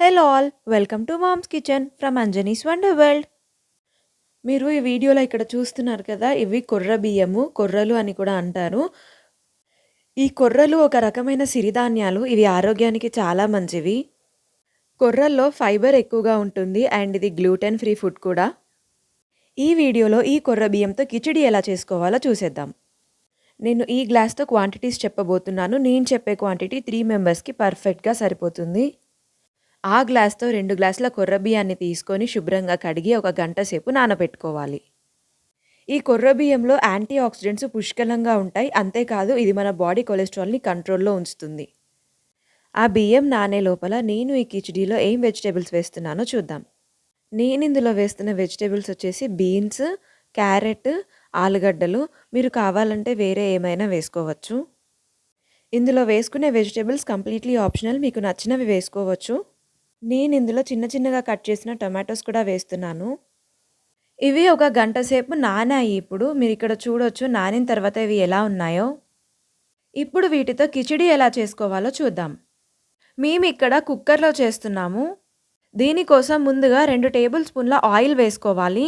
Hello all welcome to mom's kitchen from Anjani's wonder world మీరు ఈ వీడియోలో ఇక్కడ చూస్తున్నారు కదా ఇవి కొర్ర బియ్యము కొర్రలు అని కూడా అంటారు. ఈ కొర్రలు ఒక రకమైన సిరిధాన్యాలు ఇవి ఆరోగ్యానికి చాలా మంచివి. కొర్రల్లో ఫైబర్ ఎక్కువగా ఉంటుంది అండ్ ఇది గ్లూటెన్ ఫ్రీ ఫుడ్ కూడా. ఈ వీడియోలో ఈ కొర్ర బియ్యంతో కిచిడి ఎలా చేసుకోవాలో చూసేద్దాం. నేను ఈ గ్లాస్తో క్వాంటిటీస్ చెప్పబోతున్నాను. నేను చెప్పే క్వాంటిటీ త్రీ మెంబర్స్కి పర్ఫెక్ట్గా సరిపోతుంది. ఆ గ్లాస్తో రెండు గ్లాసుల కొర్ర బియ్యాన్ని తీసుకొని శుభ్రంగా కడిగి ఒక గంట సేపు నానబెట్టుకోవాలి. ఈ కొర్ర బియ్యంలో యాంటీ ఆక్సిడెంట్స్ పుష్కలంగా ఉంటాయి. అంతేకాదు ఇది మన బాడీ కొలెస్ట్రాల్ని కంట్రోల్లో ఉంచుతుంది. ఆ బియ్యం నానే లోపల నేను ఈ కిచిడీలో ఏం వెజిటేబుల్స్ వేస్తున్నానో చూద్దాం. నేను ఇందులో వేస్తున్న వెజిటేబుల్స్ వచ్చేసి బీన్స్ క్యారెట్ ఆలుగడ్డలు. మీరు కావాలంటే వేరే ఏమైనా వేసుకోవచ్చు. ఇందులో వేసుకునే వెజిటేబుల్స్ కంప్లీట్లీ ఆప్షనల్. మీకు నచ్చినవి వేసుకోవచ్చు. నేను ఇందులో చిన్న చిన్నగా కట్ చేసిన టొమాటోస్ కూడా వేస్తున్నాను. ఇవి ఒక గంట సేపు నానాయి ఇప్పుడు. మీరు ఇక్కడ చూడొచ్చు నానిన తర్వాత ఇవి ఎలా ఉన్నాయో. ఇప్పుడు వీటితో కిచిడి ఎలా చేసుకోవాలో చూద్దాం. మేము ఇక్కడ కుక్కర్లో చేస్తున్నాము. దీనికోసం ముందుగా రెండు టేబుల్ స్పూన్ల ఆయిల్ వేసుకోవాలి.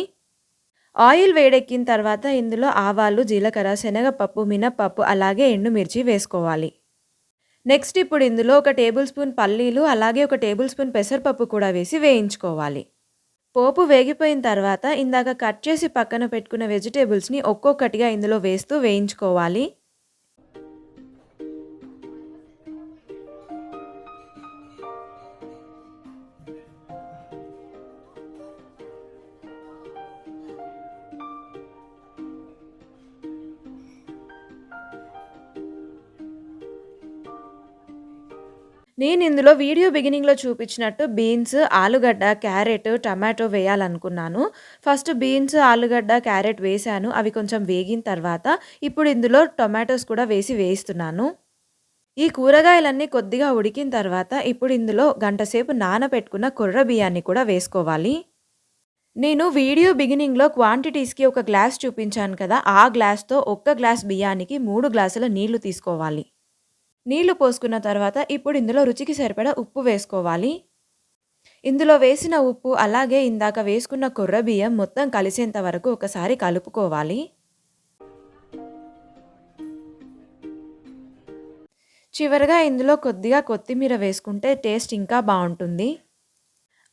ఆయిల్ వేడెక్కిన తర్వాత ఇందులో ఆవాలు జీలకర్ర శనగపప్పు మినపప్పు అలాగే ఎండుమిర్చి వేసుకోవాలి. నెక్స్ట్ ఇప్పుడు ఇందులో ఒక టేబుల్ స్పూన్ పల్లీలు అలాగే ఒక టేబుల్ స్పూన్ పెసరపప్పు కూడా వేసి వేయించుకోవాలి. పోపు వేగిపోయిన తర్వాత ఇందాక కట్ చేసి పక్కన పెట్టుకున్న వెజిటేబుల్స్ని ఒక్కొక్కటిగా ఇందులో వేస్తూ వేయించుకోవాలి. నేను ఇందులో వీడియో బిగినింగ్లో చూపించినట్టు బీన్స్ ఆలుగడ్డ క్యారెట్ టమాటో వేయాలనుకున్నాను. ఫస్ట్ బీన్స్ ఆలుగడ్డ క్యారెట్ వేశాను. అవి కొంచెం వేగిన తర్వాత ఇప్పుడు ఇందులో టొమాటోస్ కూడా వేసి వేయిస్తున్నాను. ఈ కూరగాయలన్నీ కొద్దిగా ఉడికిన తర్వాత ఇప్పుడు ఇందులో గంటసేపు నానబెట్టుకున్న కొర్ర బియ్యాన్ని కూడా వేసుకోవాలి. నేను వీడియో బిగినింగ్లో క్వాంటిటీస్కి ఒక గ్లాస్ చూపించాను కదా ఆ గ్లాస్తో ఒక్క గ్లాస్ బియ్యానికి మూడు గ్లాసుల నీళ్ళు తీసుకోవాలి. నీళ్ళు పోసుకున్న తర్వాత ఇప్పుడు ఇందులో రుచికి సరిపడా ఉప్పు వేసుకోవాలి. ఇందులో వేసిన ఉప్పు అలాగే ఇందాక వేసుకున్న కొర్ర బియ్యం మొత్తం కలిసేంత వరకు ఒకసారి కలుపుకోవాలి. చివరిగా ఇందులో కొద్దిగా కొత్తిమీర వేసుకుంటే టేస్ట్ ఇంకా బాగుంటుంది.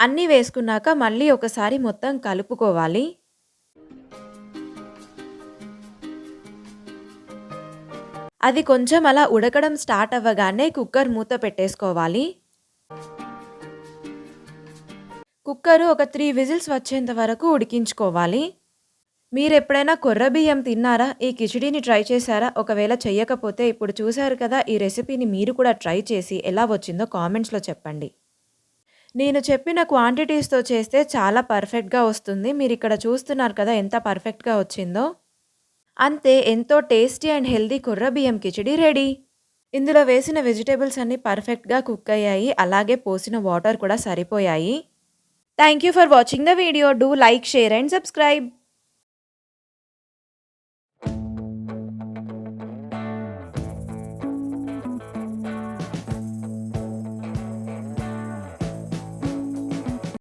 అన్నీ వేసుకున్నాక మళ్ళీ ఒకసారి మొత్తం కలుపుకోవాలి. అది కొంచెం అలా ఉడకడం స్టార్ట్ అవ్వగానే కుక్కర్ మూత పెట్టేసుకోవాలి. కుక్కరు ఒక త్రీ విజిల్స్ వచ్చేంత వరకు ఉడికించుకోవాలి. మీరు ఎప్పుడైనా కొర్ర బియ్యం తిన్నారా? ఈ కిచిడీని ట్రై చేశారా? ఒకవేళ చెయ్యకపోతే ఇప్పుడు చూశారు కదా ఈ రెసిపీని మీరు కూడా ట్రై చేసి ఎలా వచ్చిందో కామెంట్స్లో చెప్పండి. నేను చెప్పిన క్వాంటిటీస్తో చేస్తే చాలా పర్ఫెక్ట్గా వస్తుంది. మీరు ఇక్కడ చూస్తున్నారు కదా ఎంత పర్ఫెక్ట్గా వచ్చిందో. అంతే ఎంతో టేస్టీ అండ్ హెల్దీ కుర్ర బియ్యం కిచిడి రెడీ. ఇందులో వేసిన వెజిటేబుల్స్ అన్నీ పర్ఫెక్ట్గా కుక్ అయ్యాయి. అలాగే పోసిన వాటర్ కూడా సరిపోయాయి. Thank you for watching the video. Do like share and subscribe.